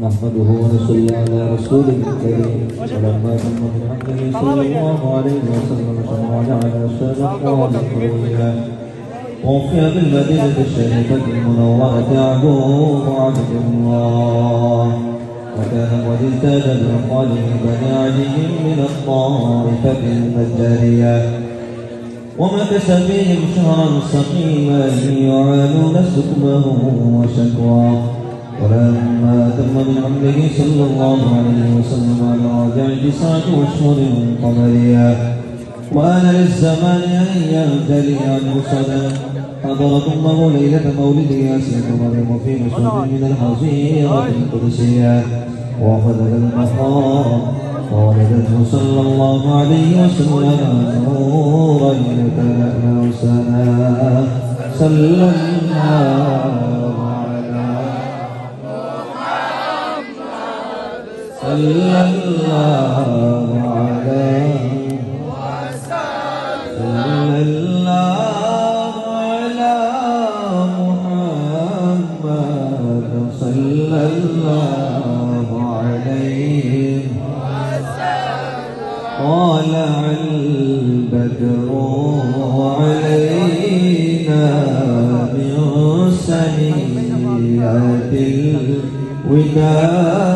نحمده ونصلي على رسوله الكريم. ولما تم بحمده صلى الله عليه وسلم شرع على اقوال قويه وفي بالمدينة الشريفة المنورة عدوه عبد الله. وكان قد اهتاج باقواله بني علي من الطائفة المجارية. ومكث فيهم شهرا سقيما يعانون سقمه وشكواه ولما تم من عمره صلى الله عليه وسلم على راجع تسعة أشهر قمرية وآن للزمان أن يمتلئ عنه سنة حضرت أمه ليلة مولد ياسين مريم في مشهد من الحظيرة القدسية. وأخذت المقام وولدته صلى الله عليه وسلم نورا يتلألأ سنا صلى الله صلى الله عليه صلى الله على محمد صلى الله عليه طلع البدر علينا من الوداع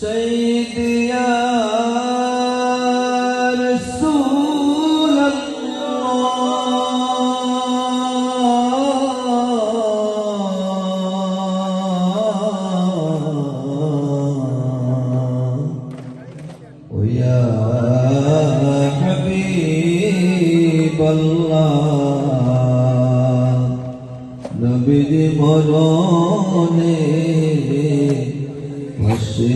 سيدي يا رسول الله. ويا حبيب الله نبي مروني وشتكيو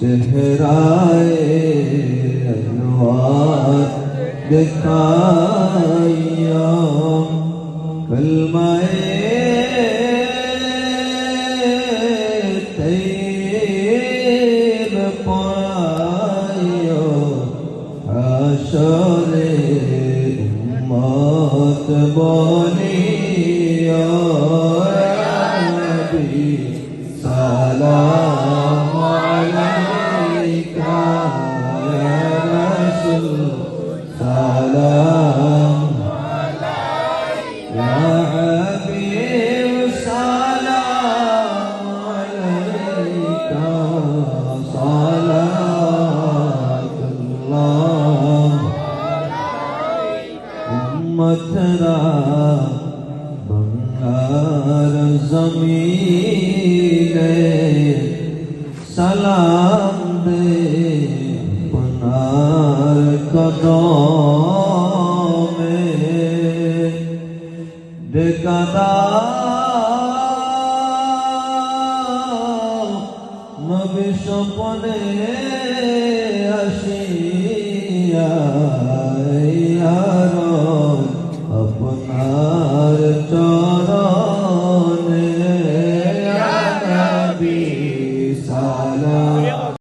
چہرائے انوار دکھائیو کلمہ طیب پائیو سلام يا حبيب سلام عليك صلاة الله أمتنا بنار زمین কাদা নবী স্বপনে আসিয়া আপনার চ